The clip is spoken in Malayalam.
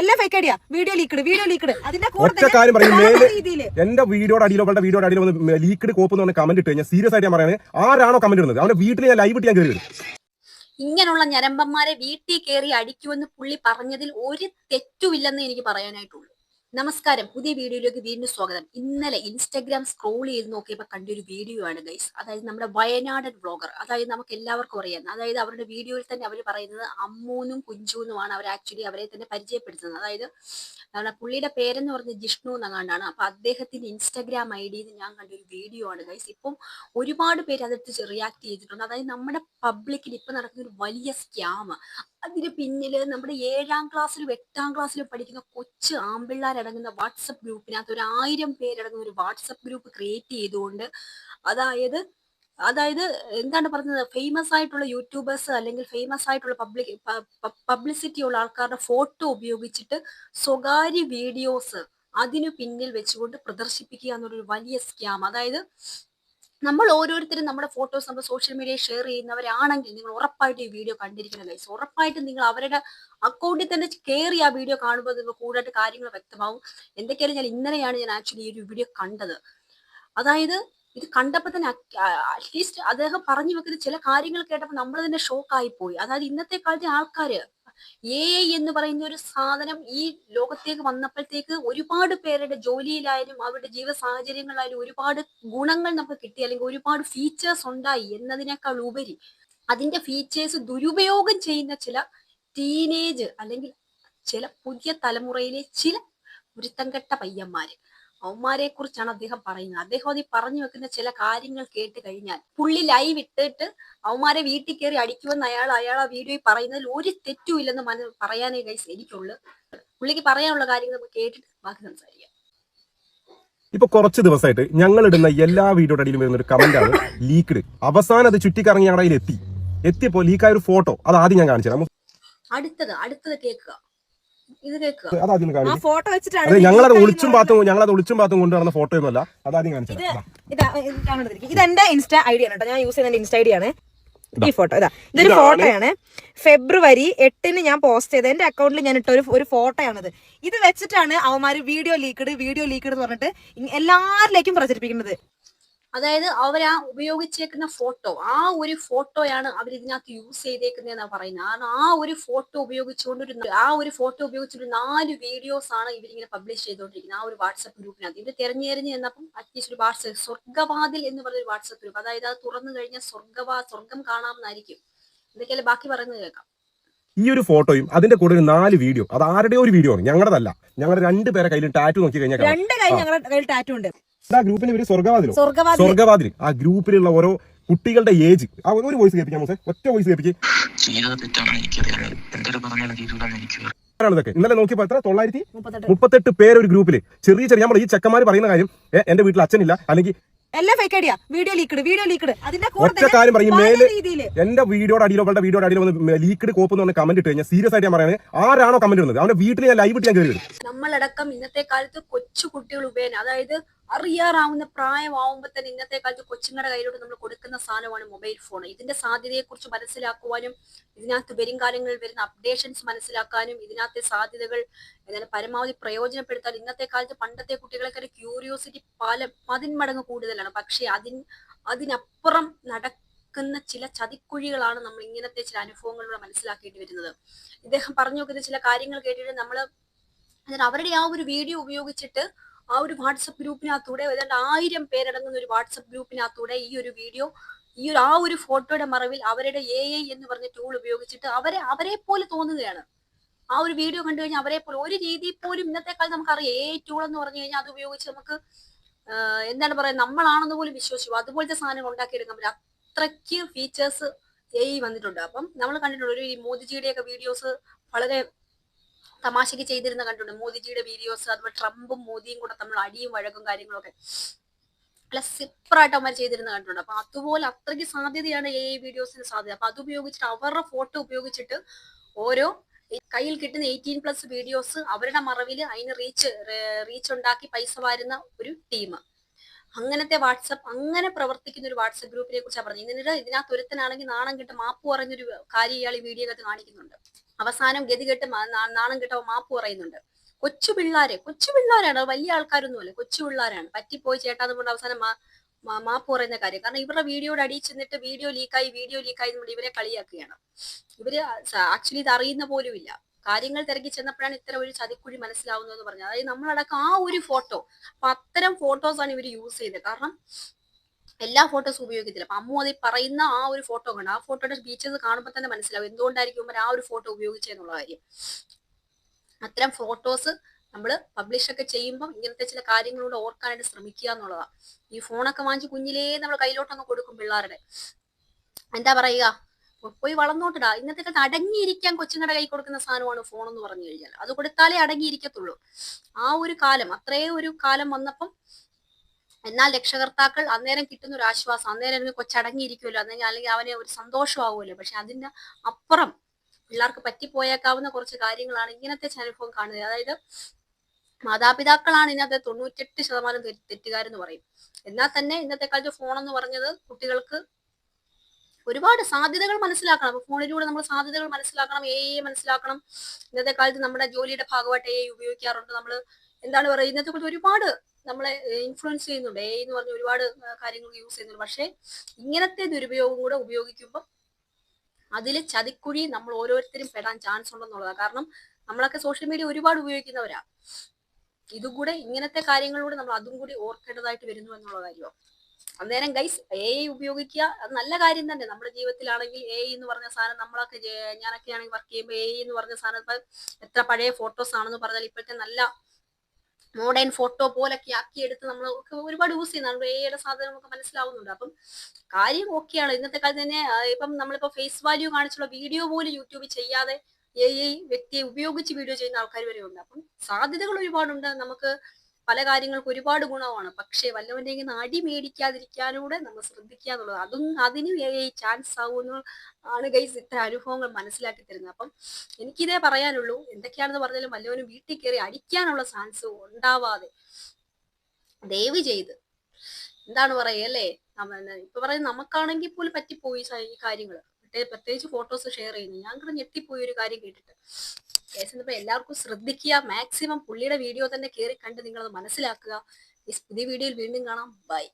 എല്ലാം fake idea video leaked video leaked അതിന്റെ ഒറ്റ കാര്യം പറയും വേറെ മേലെ എന്റെ വീഡിയോയുടെ അടിയിലോ അവളുടെ വീഡിയോയുടെ അടിയിലോ വന്ന് ലീക്ക്ഡ് കോപ്പ് എന്ന് പറഞ്ഞ കമന്റ് ഇട്ട് കഴിഞ്ഞാൽ സീരിയസ് ആയിട്ട് ഞാൻ പറയുന്നത് ആരാണോ കമന്റ് ഇടുന്നത്? അവന്റെ വീട്ടിൽ ഞാൻ ലൈവ് ഇട്ട് ഞാൻ കയറി വരും ഇങ്ങനെയുള്ള ഞരമ്പന്മാരെ വീട്ടിൽ കയറി അടിക്കുമെന്ന് പുള്ളി പറഞ്ഞതിൽ ഒരു തെറ്റുമില്ലെന്ന് എനിക്ക് പറയാനായിട്ടുള്ളൂ. നമസ്കാരം. പുതിയ വീഡിയോയിലേക്ക് വീണ്ടും സ്വാഗതം. ഇന്നലെ ഇൻസ്റ്റാഗ്രാം സ്ക്രോൾ ചെയ്ത് നോക്കിയപ്പോൾ കണ്ടൊരു വീഡിയോ ആണ് ഗൈസ് അതായത് നമ്മുടെ വയനാടൻ വ്ളോഗർ അതായത് നമുക്ക് എല്ലാവർക്കും അറിയാം. അതായത് അവരുടെ വീഡിയോയിൽ തന്നെ അവർ പറയുന്നത് അമ്മൂനും കുഞ്ചുവെന്നുമാണ് അവർ ആക്ച്വലി അവരെ തന്നെ പരിചയപ്പെടുത്തുന്നത്. അതായത് നമ്മുടെ പുള്ളിയുടെ പേരെന്ന് പറഞ്ഞ ജിഷ്ണു എന്നങ്ങാണ്ടാണ് അപ്പൊ അദ്ദേഹത്തിന്റെ ഇൻസ്റ്റാഗ്രാം ഐ ഡിയിൽ ഞാൻ കണ്ടൊരു വീഡിയോ ആണ് ഗൈസ് ഇപ്പം ഒരുപാട് പേര് അതെടുത്ത് റിയാക്ട് ചെയ്തിട്ടുണ്ട്. അതായത് നമ്മുടെ പബ്ലിക്കിൽ ഇപ്പൊ നടക്കുന്ന ഒരു വലിയ സ്കാം അതിന് പിന്നിൽ നമ്മുടെ ഏഴാം ക്ലാസ്സിലും എട്ടാം ക്ലാസ്സിലും പഠിക്കുന്ന കൊച്ചു ആമ്പിള്ളാരടങ്ങുന്ന വാട്സപ്പ് ഗ്രൂപ്പിനകത്ത് ഒരു ആയിരം പേരടങ്ങുന്ന ഒരു വാട്സപ്പ് ഗ്രൂപ്പ് ക്രിയേറ്റ് ചെയ്തുകൊണ്ട് അതായത് അതായത് എന്താണ് പറഞ്ഞത്? ഫേമസ് ആയിട്ടുള്ള യൂട്യൂബേഴ്സ് അല്ലെങ്കിൽ ഫേമസ് ആയിട്ടുള്ള പബ്ലിക് പബ്ലിസിറ്റി ഉള്ള ആൾക്കാരുടെ ഫോട്ടോ ഉപയോഗിച്ചിട്ട് സ്വകാര്യ വീഡിയോസ് അതിനു പിന്നിൽ വെച്ചുകൊണ്ട് പ്രദർശിപ്പിക്കുക എന്നൊരു വലിയ സ്കാം അതായത് നമ്മൾ ഓരോരുത്തരും നമ്മുടെ ഫോട്ടോസ് നമ്മൾ സോഷ്യൽ മീഡിയയിൽ ഷെയർ ചെയ്യുന്നവരാണെങ്കിൽ നിങ്ങൾ ഉറപ്പായിട്ട് ഈ വീഡിയോ കണ്ടിരിക്കണം ഗൈസ് ഉറപ്പായിട്ടും നിങ്ങൾ അവരുടെ അക്കൗണ്ടിൽ തന്നെ കയറി ആ വീഡിയോ കാണുമ്പോൾ നിങ്ങൾക്ക് കൂടുതലായിട്ട് കാര്യങ്ങൾ വ്യക്തമാവും. എന്തൊക്കെയാണ് ഞാൻ ഇന്നലെയാണ് ഞാൻ ആക്ച്വലി ഈ ഒരു വീഡിയോ കണ്ടത്. അതായത് ഇത് കണ്ടപ്പോൾ തന്നെ അറ്റ്ലീസ്റ്റ് അദ്ദേഹം പറഞ്ഞു വെക്കുന്ന ചില കാര്യങ്ങൾ കേട്ടപ്പോൾ നമ്മൾ തന്നെ ഷോക്കായി പോയി. അതായത് ഇന്നത്തെ കാലത്തെ ആൾക്കാര് എ ഐ എന്ന് പറയുന്ന ഒരു സാധനം ഈ ലോകത്തേക്ക് വന്നപ്പോഴത്തേക്ക് ഒരുപാട് പേരുടെ ജോലിയിലായാലും അവരുടെ ജീവ സാഹചര്യങ്ങളായാലും ഒരുപാട് ഗുണങ്ങൾ നമുക്ക് കിട്ടി അല്ലെങ്കിൽ ഒരുപാട് ഫീച്ചേഴ്സ് ഉണ്ടായി എന്നതിനേക്കാൾ ഉപരി അതിന്റെ ഫീച്ചേഴ്സ് ദുരുപയോഗം ചെയ്യുന്ന ചില ടീനേജ് അല്ലെങ്കിൽ ചില പുതിയ തലമുറയിലെ ചില ഉരുത്തംകെട്ട പയ്യന്മാര്. അവന്മാരെ കുറിച്ചാണ് അദ്ദേഹം പറയുന്നത്. അദ്ദേഹം അത് പറഞ്ഞു വെക്കുന്ന ചില കാര്യങ്ങൾ കേട്ട് കഴിഞ്ഞാൽ പുള്ളി ലൈവ് ഇട്ടിട്ട് അവന്മാരെ വീട്ടിൽ കയറി അടിക്കുമെന്ന് അയാൾ അയാൾ ആ വീഡിയോയിൽ പറയുന്നതിൽ ഒരു തെറ്റുമില്ലെന്ന് മന പറയാനേ കൈസ് എനിക്കുള്ളു. പുള്ളിക്ക് പറയാനുള്ള കാര്യങ്ങൾ നമുക്ക് കേട്ടിട്ട് ബാക്കി സംസാരിക്കാം. ഇപ്പൊ കുറച്ച് ദിവസമായിട്ട് ഞങ്ങൾ ഇടുന്ന എല്ലാ വീഡിയോയുടെ അടിയിലും വരുന്ന ഒരു കമന്റ് ആണ് ലീക്ക്ഡ് അവസാനം അത് ചുറ്റിക്കറങ്ങി ഞങ്ങളുടെ കയ്യിൽ എത്തി. എത്തിയപ്പോ ലീക്കായ ഒരു ഫോട്ടോ അത് ആദ്യം ഞാൻ കാണിച്ചു തരാം അടുത്തത് അടുത്തത് കേൾക്കുക. ഇത് കേൾക്കുക ആ ഫോട്ടോ വെച്ചിട്ടാണ് ഞങ്ങളത് ഒളിച്ചും പാത്തും ഞങ്ങളത് ഒളിച്ചും പാത്തും കൊണ്ടുവന്ന ഫോട്ടോ ഒന്നുമല്ല. അതാദ്യം കാണിച്ചത് കാണിച്ചു ഇത് എന്റെ ഇൻസ്റ്റ ഐ ഡി ആണ് കേട്ടോ. ഞാൻ യൂസ് ചെയ്യുന്ന ഇൻസ്റ്റ ഐ ഡി ആണ്. ഈ ഫോട്ടോ ഇതാ. ഇതൊരു ഫോട്ടോയാണ്. ഫെബ്രുവരി എട്ടിന് ഞാൻ പോസ്റ്റ് ചെയ്ത എന്റെ അക്കൗണ്ടിൽ ഞാൻ ഇട്ട ഒരു ഒരു ഫോട്ടോയാണിത്. ഇത് വെച്ചിട്ടാണ് അവന്മാര് വീഡിയോ ലീക്ക്ഡ് വീഡിയോ ലീക്ക്ഡ് എന്ന് പറഞ്ഞിട്ട് എല്ലാവരിലേക്കും എല്ലാരിലേക്കും പ്രചരിപ്പിക്കുന്നത്. അതായത് അവർ ആ ഉപയോഗിച്ചേക്കുന്ന ഫോട്ടോ ആ ഒരു ഫോട്ടോയാണ് അവർ ഇതിനകത്ത് യൂസ് ചെയ്തേക്കുന്നതെന്നാ പറയുന്നത് കാരണം ആ ഒരു ഫോട്ടോ ഉപയോഗിച്ചുകൊണ്ട് ഒരു ആ ഒരു ഫോട്ടോ ഉപയോഗിച്ചൊരു നാല് വീഡിയോസ് ആണ് ഇവരിങ്ങനെ പബ്ലിഷ് ചെയ്തുകൊണ്ടിരിക്കുന്നത് ആ ഒരു വാട്സപ്പ് ഗ്രൂപ്പിനകത്ത്. ഇത് തെരഞ്ഞു എന്നപ്പം ചെന്നപ്പം അറ്റ്ലീസ്റ്റ് ഒരു വാട്സപ്പ് സ്വർഗവാതിൽ എന്ന് പറഞ്ഞൊരു വാട്സപ്പ് ഗ്രൂപ്പ്. അതായത് അത് തുറന്നു കഴിഞ്ഞാൽ സ്വർഗവാ സ്വർഗം കാണാമെന്നായിരിക്കും. എന്തൊക്കെയല്ലേ ബാക്കി പറയുന്നത് കേൾക്കാം. ഈ ഒരു ഫോട്ടോയും അതിന്റെ കൂടെ ഒരു നാല് വീഡിയോ അത് ആരുടെ ഒരു വീഡിയോ ആണ്. ഞങ്ങളുടെതല്ല ഞങ്ങളുടെ രണ്ട് പേരെ കയ്യിൽ ടാറ്റു നോക്കി കഴിഞ്ഞാൽ. രണ്ട് കൈ ഞങ്ങളുടെ കയ്യിൽ ടാറ്റു ഉണ്ട്. ആ ഗ്രൂപ്പിന്റെ പേര് സ്വർഗവാതിലോ സ്വർഗവാതിൽ സ്വർഗവാതിൽ ആ ഗ്രൂപ്പിലുള്ള ഓരോ കുട്ടികളുടെ ഏജ് ആ ഒരു വോയിസ് കേൾപ്പിക്കാം മോസെ ഒറ്റ വോയിസ് കേൾപ്പിക്ക്. ഇന്നലെ നോക്കിയപ്പോ എത്ര? തൊള്ളായിരത്തി മുപ്പത്തെട്ട്. പേര് ഒരു ഗ്രൂപ്പിൽ ചെറിയ ചെറിയ നമ്മൾ ഈ ചെക്കന്മാർ പറയുന്ന കാര്യം എന്റെ വീട്ടിൽ അച്ഛനില്ല അല്ലെങ്കിൽ എല്ലാം fake idea video leaked video leaked അതിന്റെ ഒറ്റ കാര്യം പറയും മേലെ എന്റെ വീഡിയോയുടെ അടിയിലോ അവളുടെ വീഡിയോയുടെ അടിയിലോ വന്ന് ലീക്ക്ഡ് കോപ്പ് എന്ന് പറഞ്ഞ കമന്റ് ഇട്ട് കഴിഞ്ഞാൽ സീരിയസ് ആയിട്ട് ഞാൻ പറയുന്നത് ആരാണോ കമന്റ് ഇടുന്നത്? അവന്റെ വീട്ടിൽ ഞാൻ ലൈവ് ഇട്ട് ഞാൻ കയറി നമ്മളടക്കം ഇന്നത്തെ കാലത്ത് കൊച്ചു കുട്ടികൾ ഉപേന അതായത് അറിയാറാവുന്ന പ്രായമാവുമ്പോൾ തന്നെ ഇന്നത്തെ കാലത്ത് കൊച്ചുങ്ങളുടെ കയ്യിലോട്ട് നമ്മൾ കൊടുക്കുന്ന സാധനമാണ് മൊബൈൽ ഫോൺ ഇതിന്റെ സാധ്യതയെക്കുറിച്ച് മനസ്സിലാക്കുവാനും ഇതിനകത്ത് വരും കാലങ്ങളിൽ വരുന്ന അപ്ഡേഷൻസ് മനസ്സിലാക്കാനും ഇതിനകത്തെ സാധ്യതകൾ എന്താണ് പരമാവധി പ്രയോജനപ്പെടുത്താൻ ഇന്നത്തെ കാലത്ത് പണ്ടത്തെ കുട്ടികൾക്കൊരു ക്യൂരിയോസിറ്റി പല പതിന്മടങ്ങ് കൂടുതലാണ്. പക്ഷെ അതിൻ അതിനപ്പുറം നടക്കുന്ന ചില ചതിക്കുഴികളാണ് നമ്മൾ ഇങ്ങനത്തെ ചില അനുഭവങ്ങളിലൂടെ മനസ്സിലാക്കേണ്ടി വരുന്നത്. ഇദ്ദേഹം പറഞ്ഞു നോക്കുന്ന ചില കാര്യങ്ങൾ കേട്ടിട്ട് നമ്മൾ അവരുടെ ആ ഒരു വീഡിയോ ഉപയോഗിച്ചിട്ട് ആ ഒരു വാട്സപ്പ് ഗ്രൂപ്പിനകത്തൂടെ ഏതാണ്ട് ആയിരം പേരടങ്ങുന്ന ഒരു വാട്സപ്പ് ഗ്രൂപ്പിനകത്തൂടെ ഈ ഒരു വീഡിയോ ഈ ഒരു ആ ഒരു ഫോട്ടോയുടെ മറവിൽ അവരുടെ എ ഐ എന്ന് പറഞ്ഞ ടൂൾ ഉപയോഗിച്ചിട്ട് അവരെ അവരെ പോലെ തോന്നുകയാണ്. ആ ഒരു വീഡിയോ കണ്ടു കഴിഞ്ഞാൽ അവരെ പോലെ ഒരു രീതിയിൽ പോലും ഇന്നത്തെ കാലത്ത് നമുക്കറിയാം. എ ഐ ടൂൾ എന്ന് പറഞ്ഞു കഴിഞ്ഞാൽ അത് ഉപയോഗിച്ച് നമുക്ക് എന്താണ് പറയുക നമ്മളാണെന്ന് പോലും വിശ്വസിച്ചു. അതുപോലത്തെ സാധനങ്ങൾ ഉണ്ടാക്കിയെടുക്കാൻ പറ്റും അത്രയ്ക്ക് ഫീച്ചേഴ്സ് എ വന്നിട്ടുണ്ട്. അപ്പം നമ്മൾ കണ്ടിട്ടുണ്ട് ഒരു മോദിജിയുടെ മോദിജിയുടെയൊക്കെ വീഡിയോസ് വളരെ തമാശക്ക് ചെയ്തിരുന്ന കണ്ടിട്ടുണ്ട്. മോദിജിയുടെ വീഡിയോസ് അതുപോലെ ട്രംപും മോദിയും കൂടെ തമ്മിൽ അടിയും വഴക്കും കാര്യങ്ങളൊക്കെ. അല്ല സിപ്പറായിട്ട് അവന്മാർ ചെയ്തിരുന്ന കണ്ടിട്ടുണ്ട്. അപ്പൊ അതുപോലെ അത്രയ്ക്ക് സാധ്യതയാണ് എ ഐ വീഡിയോസിന് സാധ്യത. അപ്പൊ അത് ഉപയോഗിച്ചിട്ട് അവരുടെ ഫോട്ടോ ഉപയോഗിച്ചിട്ട് ഓരോ കയ്യിൽ കിട്ടുന്ന എയ്റ്റീൻ പ്ലസ് വീഡിയോസ് അവരുടെ മറവിൽ അതിന് റീച്ച് റീച്ച് ഉണ്ടാക്കി പൈസ വാരുന്ന ഒരു ടീം അങ്ങനത്തെ വാട്സപ്പ് അങ്ങനെ പ്രവർത്തിക്കുന്ന ഒരു വാട്സപ്പ് ഗ്രൂപ്പിനെ കുറിച്ചാണ് പറഞ്ഞത്. ഇതിനിടെ ഇതിനകത്ത് ഒരുത്തനാണെങ്കിൽ നാണം കെട്ട് മാപ്പ് പറഞ്ഞൊരു കാര്യം ഇയാൾ ഈ വീഡിയോ അകത്ത് കാണിക്കുന്നുണ്ട്. അവസാനം ഗതി കെട്ട് നാണം കിട്ടാൻ മാപ്പ് പറയുന്നുണ്ട്. കൊച്ചു പിള്ളാരെ കൊച്ചു പിള്ളാരാണ് വലിയ ആൾക്കാരൊന്നുമല്ല കൊച്ചു പിള്ളാരാണ്. പറ്റിപ്പോയി ചേട്ടാന്ന് പറഞ്ഞ അവസാനം മാപ്പ് പറയുന്ന കാര്യം. കാരണം ഇവരുടെ വീഡിയോയുടെ അടിയിൽ ചെന്നിട്ട് വീഡിയോ ലീക്കായി വീഡിയോ ലീക്കായി നമ്മൾ ഇവരെ കളിയാക്കുകയാണ്. ഇവർ ആക്ച്വലി ഇത് അറിയുന്ന പോലുമില്ല കാര്യങ്ങൾ തിരക്കി ചെന്നപ്പോഴാണ് ഇത്തരം ഒരു ചതിക്കുഴി മനസ്സിലാവുന്നത് പറഞ്ഞത്. അതായത് നമ്മളടക്കം ആ ഒരു ഫോട്ടോ അപ്പൊ അത്തരം ഫോട്ടോസ് ആണ് ഇവർ യൂസ് ചെയ്തത് കാരണം എല്ലാ ഫോട്ടോസും ഉപയോഗിക്കത്തില്ല. അപ്പൊ അമ്മു അതിൽ പറയുന്ന ആ ഒരു ഫോട്ടോ കണ്ട് ആ ഫോട്ടോയുടെ ബീച്ചസ് കാണുമ്പോൾ തന്നെ മനസ്സിലാവും എന്തുകൊണ്ടായിരിക്കും ആ ഒരു ഫോട്ടോ ഉപയോഗിച്ചെന്നുള്ള കാര്യം. അത്തരം ഫോട്ടോസ് നമ്മൾ പബ്ലിഷ് ഒക്കെ ചെയ്യുമ്പോൾ ഇങ്ങനത്തെ ചില കാര്യങ്ങളോട് ഓർക്കാനായിട്ട് ശ്രമിക്കുക എന്നുള്ളതാണ് ഈ ഫോണൊക്കെ വാങ്ങിച്ച് കുഞ്ഞിലേ നമ്മൾ കയ്യിലോട്ടങ്ങ് കൊടുക്കും പിള്ളേരുടെ. എന്താ പറയുക? പോയി വളർന്നോട്ടിടാ. ഇന്നത്തെ കാലത്ത് അടങ്ങിയിരിക്കാൻ കൊച്ചുങ്ങളുടെ കൈ കൊടുക്കുന്ന സാധനമാണ് ഫോൺ എന്ന് പറഞ്ഞു കഴിഞ്ഞാൽ അത് കൊടുത്താലേ അടങ്ങിയിരിക്കത്തുള്ളൂ. ആ ഒരു കാലം അത്രേ ഒരു കാലം വന്നപ്പം എന്നാൽ രക്ഷകർത്താക്കൾ അന്നേരം കിട്ടുന്ന ഒരു ആശ്വാസം അന്നേരം കൊച്ചടങ്ങിയിരിക്കുമല്ലോ അല്ലെങ്കിൽ അല്ലെങ്കിൽ അവനെ ഒരു സന്തോഷമാവുമല്ലോ. പക്ഷെ അതിന്റെ അപ്പുറം പിള്ളേർക്ക് പറ്റിപ്പോയേക്കാവുന്ന കുറച്ച് കാര്യങ്ങളാണ് ഇങ്ങനത്തെ അനുഭവം കാണുന്നത്. അതായത് മാതാപിതാക്കളാണ് ഇന്നത്തെ തൊണ്ണൂറ്റെട്ട് ശതമാനം തെറ്റുകാരെന്ന് പറയും. എന്നാൽ തന്നെ ഇന്നത്തെ കാലത്ത് ഫോൺ എന്ന് പറഞ്ഞത് കുട്ടികൾക്ക് ഒരുപാട് സാധ്യതകൾ മനസ്സിലാക്കണം. അപ്പൊ ഫോണിലൂടെ നമ്മൾ സാധ്യതകൾ മനസ്സിലാക്കണം എ മനസ്സിലാക്കണം. ഇന്നത്തെ കാലത്ത് നമ്മുടെ ജോലിയുടെ ഭാഗമായിട്ട് എ ഉപയോഗിക്കാറുണ്ട്. നമ്മൾ എന്താണ് പറയുക ഇന്നത്തെ കുറിച്ച് ഒരുപാട് നമ്മളെ ഇൻഫ്ലുവൻസ് ചെയ്യുന്നുണ്ട്. എ എന്ന് പറഞ്ഞ ഒരുപാട് കാര്യങ്ങൾ യൂസ് ചെയ്യുന്നുണ്ട്. പക്ഷേ ഇങ്ങനത്തെ ദുരുപയോഗം കൂടെ ഉപയോഗിക്കുമ്പോൾ അതിൽ ചതിക്കുഴി നമ്മൾ ഓരോരുത്തരും പെടാൻ ചാൻസ് ഉണ്ടെന്നുള്ളതാണ്. കാരണം നമ്മളൊക്കെ സോഷ്യൽ മീഡിയ ഒരുപാട് ഉപയോഗിക്കുന്നവരാ. ഇതും കൂടെ ഇങ്ങനത്തെ കാര്യങ്ങളിലൂടെ നമ്മൾ അതും കൂടി ഓർക്കേണ്ടതായിട്ട് വരുന്നു എന്നുള്ള കാര്യമാണ്. അന്നേരം ഗൈസ് എ ഐ ഉപയോഗിക്കുക അത് നല്ല കാര്യം തന്നെ. നമ്മുടെ ജീവിതത്തിലാണെങ്കിൽ എ ഐ എന്ന് പറഞ്ഞ സാധനം നമ്മളൊക്കെ ഞാനൊക്കെ ആണെങ്കിൽ വർക്ക് ചെയ്യുമ്പോൾ എ ഐ എന്ന് പറഞ്ഞ സാധനം എത്ര പഴയ ഫോട്ടോസ് ആണെന്ന് പറഞ്ഞാൽ ഇപ്പോഴത്തെ നല്ല മോഡേൺ ഫോട്ടോ പോലൊക്കെ ആക്കി എടുത്ത് നമ്മൾ ഒരുപാട് യൂസ് ചെയ്യുന്നതാണ് എയുടെ സാധനം നമുക്ക് മനസ്സിലാവുന്നുണ്ട്. അപ്പം കാര്യം ഓക്കെയാണ് ഇന്നത്തെ കാലത്ത് തന്നെ ഇപ്പം നമ്മളിപ്പോൾ ഫേസ് വാല്യൂ കാണിച്ചുള്ള വീഡിയോ പോലും യൂട്യൂബിൽ ചെയ്യാതെ എ ഐ വ്യക്തിയെ ഉപയോഗിച്ച് വീഡിയോ ചെയ്യുന്ന ആൾക്കാർ വരെ ഉണ്ട്. അപ്പം സാധ്യതകൾ ഒരുപാടുണ്ട്. നമുക്ക് പല കാര്യങ്ങൾക്ക് ഒരുപാട് ഗുണമാണ്. പക്ഷേ വല്ലവന്റെ ഇങ്ങനെ അടി മേടിക്കാതിരിക്കാനൂടെ നമ്മൾ ശ്രദ്ധിക്കുക എന്നുള്ളത് അതും അതിനും എ ചാൻസ് ആവുമെന്ന് ആണ് ഗൈസ് ഇത്ര അനുഭവങ്ങൾ മനസ്സിലാക്കി തരുന്നത്. അപ്പം എനിക്കിതേ പറയാനുള്ളൂ എന്തൊക്കെയാണെന്ന് പറഞ്ഞാലും വല്ലവനും വീട്ടിൽ കയറി അടിക്കാനുള്ള ചാൻസ് ഉണ്ടാവാതെ ദയവ് ചെയ്ത് എന്താണ് പറയുക അല്ലേ? ഇപ്പൊ പറയുന്നത് നമുക്കാണെങ്കിൽ പോലും പറ്റിപ്പോയി ഈ കാര്യങ്ങൾ പ്രത്യേകിച്ച് ഫോട്ടോസ് ഷെയർ ചെയ്യുന്നു ഞാൻ കൂടെ ഞെട്ടിപ്പോയി ഒരു കാര്യം കേട്ടിട്ട്. കേസ് ഇപ്പൊ എല്ലാവർക്കും ശ്രദ്ധിക്കുക. മാക്സിമം പുള്ളിയുടെ വീഡിയോ തന്നെ കയറി കണ്ട് നിങ്ങളത് മനസ്സിലാക്കുക. പുതിയ വീഡിയോയിൽ വീണ്ടും കാണാം. ബൈ